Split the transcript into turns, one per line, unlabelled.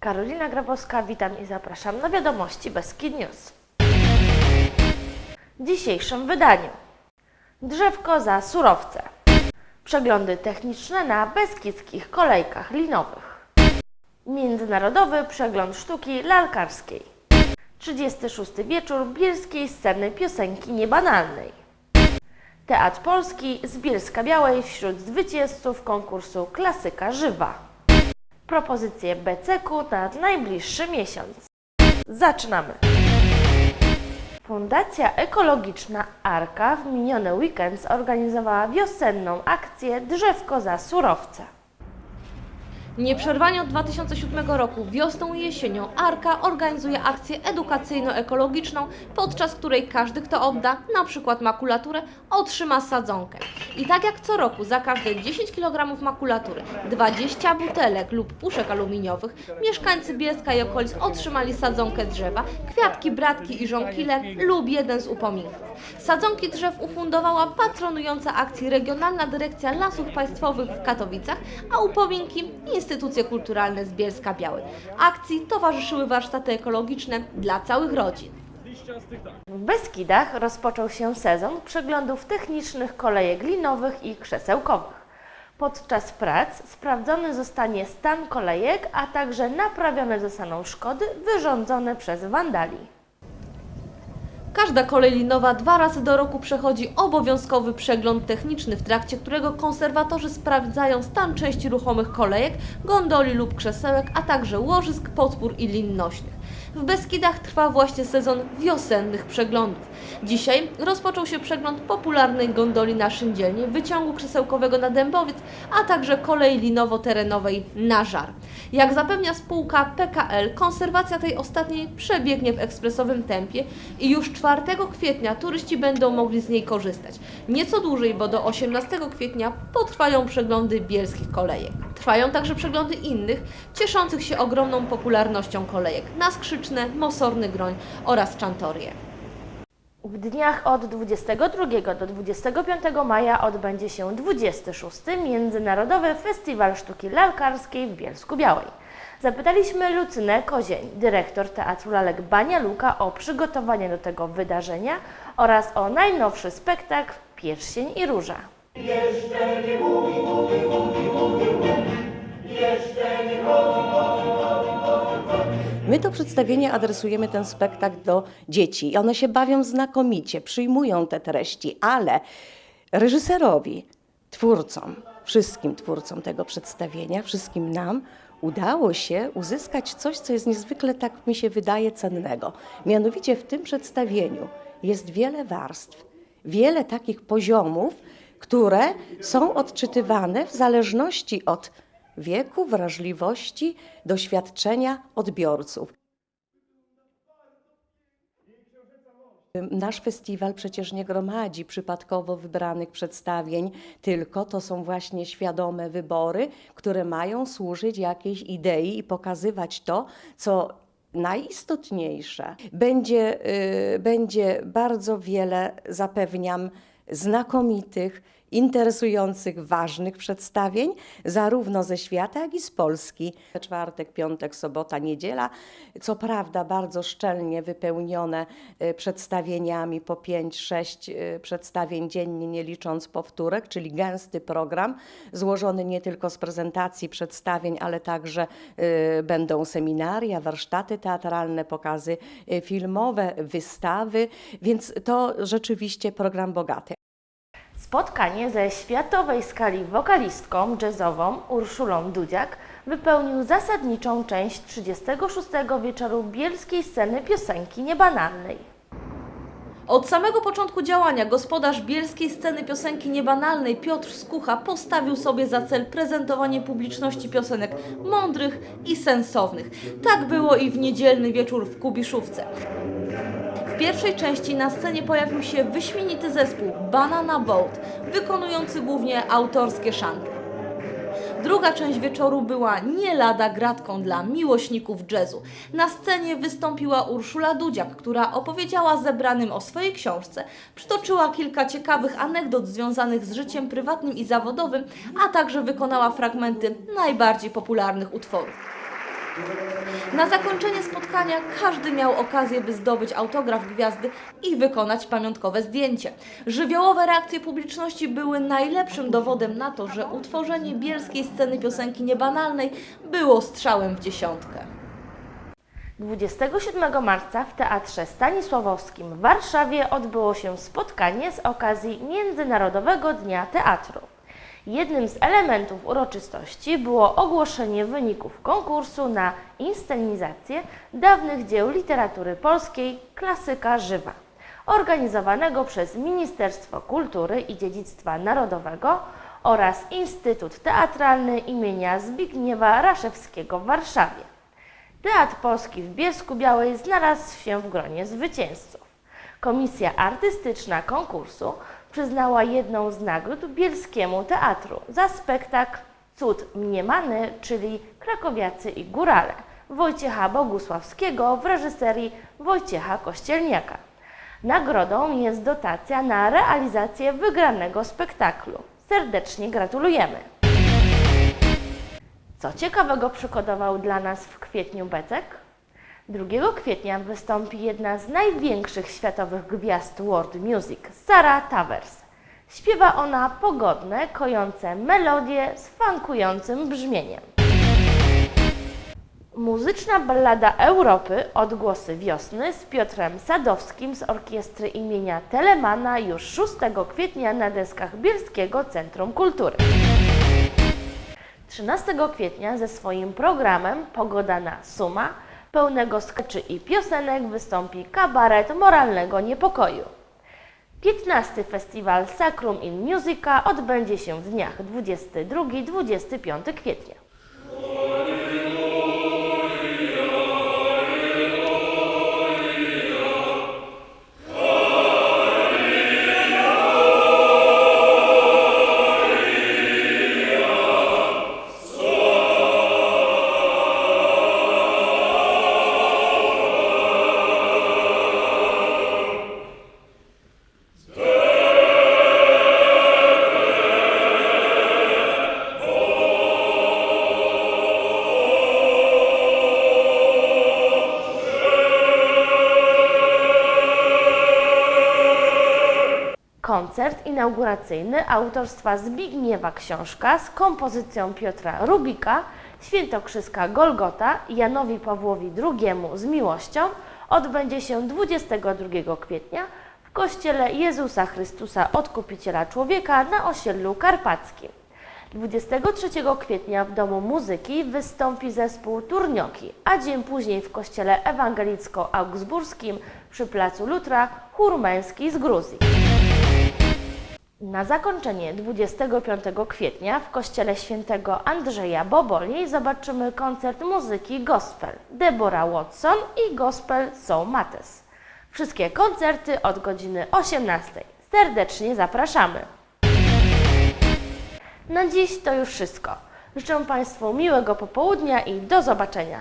Karolina Grabowska, witam i zapraszam na wiadomości Beskid News. W dzisiejszym wydaniu Drzewko za surowce. Przeglądy techniczne na beskidzkich kolejkach linowych. Międzynarodowy przegląd sztuki lalkarskiej 36. wieczór bielskiej sceny piosenki niebanalnej Teatr Polski z Bielska Białej wśród zwycięzców konkursu Klasyka Żywa propozycje BCK na najbliższy miesiąc. Zaczynamy! Fundacja Ekologiczna Arka w miniony weekend zorganizowała wiosenną akcję Drzewko za surowce.
Nieprzerwanie od 2007 roku wiosną i jesienią Arka organizuje akcję edukacyjno-ekologiczną, podczas której każdy, kto odda na przykład makulaturę, otrzyma sadzonkę. I tak jak co roku za każde 10 kg makulatury, 20 butelek lub puszek aluminiowych, mieszkańcy Bielska i okolic otrzymali sadzonkę drzewa, kwiatki, bratki i żonkile lub jeden z upominków. Sadzonki drzew ufundowała patronująca akcji Regionalna Dyrekcja Lasów Państwowych w Katowicach, a upominki instytucje kulturalne z Bielska Białej. Akcji towarzyszyły warsztaty ekologiczne dla całych rodzin.
W Beskidach rozpoczął się sezon przeglądów technicznych kolejek linowych i krzesełkowych. Podczas prac sprawdzony zostanie stan kolejek, a także naprawione zostaną szkody wyrządzone przez wandali.
Każda kolej linowa dwa razy do roku przechodzi obowiązkowy przegląd techniczny, w trakcie którego konserwatorzy sprawdzają stan części ruchomych kolejek, gondoli lub krzesełek, a także łożysk, podpór i lin nośnych. W Beskidach trwa właśnie sezon wiosennych przeglądów. Dzisiaj rozpoczął się przegląd popularnej gondoli na Szyndzielnie, wyciągu krzesełkowego na Dębowiec, a także kolei linowo-terenowej na Żar. Jak zapewnia spółka PKL, konserwacja tej ostatniej przebiegnie w ekspresowym tempie i już 4 kwietnia turyści będą mogli z niej korzystać. Nieco dłużej, bo do 18 kwietnia potrwają przeglądy bielskich kolejek. Trwają także przeglądy innych, cieszących się ogromną popularnością kolejek na Skrzyczne, Mosorny Groń oraz Czantorię.
W dniach od 22 do 25 maja odbędzie się 26. Międzynarodowy Festiwal Sztuki Lalkarskiej w Bielsku Białej. Zapytaliśmy Lucynę Kozień, dyrektor Teatru Lalek Bania Luka o przygotowanie do tego wydarzenia oraz o najnowszy spektakl Pierścień i Róża.
My to przedstawienie adresujemy ten spektakl do dzieci i one się bawią znakomicie, przyjmują te treści, ale reżyserowi, twórcom, wszystkim twórcom tego przedstawienia, wszystkim nam udało się uzyskać coś, co jest niezwykle, tak mi się wydaje, cennego. Mianowicie w tym przedstawieniu jest wiele warstw, wiele takich poziomów, które są odczytywane w zależności od wieku, wrażliwości, doświadczenia odbiorców. Nasz festiwal przecież nie gromadzi przypadkowo wybranych przedstawień, tylko to są właśnie świadome wybory, które mają służyć jakiejś idei i pokazywać to, co najistotniejsze. Będzie, y, będzie bardzo wiele, zapewniam, znakomitych, interesujących, ważnych przedstawień, zarówno ze świata, jak i z Polski. Czwartek, piątek, sobota, niedziela, co prawda bardzo szczelnie wypełnione y, przedstawieniami po 5-6 przedstawień dziennie, nie licząc powtórek, czyli gęsty program, złożony nie tylko z prezentacji przedstawień, ale także y, będą seminaria, warsztaty teatralne, pokazy filmowe, wystawy, więc to rzeczywiście program bogaty.
Spotkanie ze światowej skali wokalistką jazzową Urszulą Dudziak wypełnił zasadniczą część 36. wieczoru bielskiej sceny piosenki niebanalnej.
Od samego początku działania gospodarz bielskiej sceny piosenki niebanalnej Piotr Skucha postawił sobie za cel prezentowanie publiczności piosenek mądrych i sensownych. Tak było i w niedzielny wieczór w Kubiszówce. Pierwszej części na scenie pojawił się wyśmienity zespół Banana Boat, wykonujący głównie autorskie szanty. Druga część wieczoru była nie lada gratką dla miłośników jazzu. Na scenie wystąpiła Urszula Dudziak, która opowiedziała zebranym o swojej książce, przytoczyła kilka ciekawych anegdot związanych z życiem prywatnym i zawodowym, a także wykonała fragmenty najbardziej popularnych utworów. Na zakończenie spotkania każdy miał okazję, by zdobyć autograf gwiazdy i wykonać pamiątkowe zdjęcie. Żywiołowe reakcje publiczności były najlepszym dowodem na to, że utworzenie bielskiej sceny piosenki niebanalnej było strzałem w dziesiątkę.
27 marca w Teatrze Stanisławowskim w Warszawie odbyło się spotkanie z okazji Międzynarodowego Dnia Teatru. Jednym z elementów uroczystości było ogłoszenie wyników konkursu na inscenizację dawnych dzieł literatury polskiej Klasyka Żywa, organizowanego przez Ministerstwo Kultury i Dziedzictwa Narodowego oraz Instytut Teatralny imienia Zbigniewa Raszewskiego w Warszawie. Teatr Polski w Bielsku Białej znalazł się w gronie zwycięzców. Komisja artystyczna konkursu przyznała jedną z nagród Bielskiemu Teatru za spektakl Cud Mniemany, czyli Krakowiacy i Górale Wojciecha Bogusławskiego w reżyserii Wojciecha Kościelniaka. Nagrodą jest dotacja na realizację wygranego spektaklu. Serdecznie gratulujemy! Co ciekawego przygotował dla nas w kwietniu Becek? 2 kwietnia wystąpi jedna z największych światowych gwiazd world music, Sara Towers. Śpiewa ona pogodne, kojące melodie z funkującym brzmieniem. Muzyczna ballada Europy Odgłosy Wiosny z Piotrem Sadowskim z orkiestry imienia Telemana już 6 kwietnia na deskach Bielskiego Centrum Kultury. 13 kwietnia ze swoim programem Pogoda na Suma, pełnego skeczy i piosenek wystąpi kabaret moralnego niepokoju. 15 festiwal Sacrum in Musica odbędzie się w dniach 22-25 kwietnia. Koncert inauguracyjny autorstwa Zbigniewa Książka z kompozycją Piotra Rubika, Świętokrzyska Golgota Janowi Pawłowi II z miłością odbędzie się 22 kwietnia w Kościele Jezusa Chrystusa Odkupiciela Człowieka na osiedlu Karpackim. 23 kwietnia w Domu Muzyki wystąpi zespół Turnioki, a dzień później w Kościele Ewangelicko-Augsburskim przy Placu Lutra chór męski z Gruzji. Na zakończenie 25 kwietnia w kościele świętego Andrzeja Boboli zobaczymy koncert muzyki gospel Deborah Watson i gospel Soul Mattes. Wszystkie koncerty od godziny 18. Serdecznie zapraszamy. Na dziś to już wszystko. Życzę Państwu miłego popołudnia i do zobaczenia.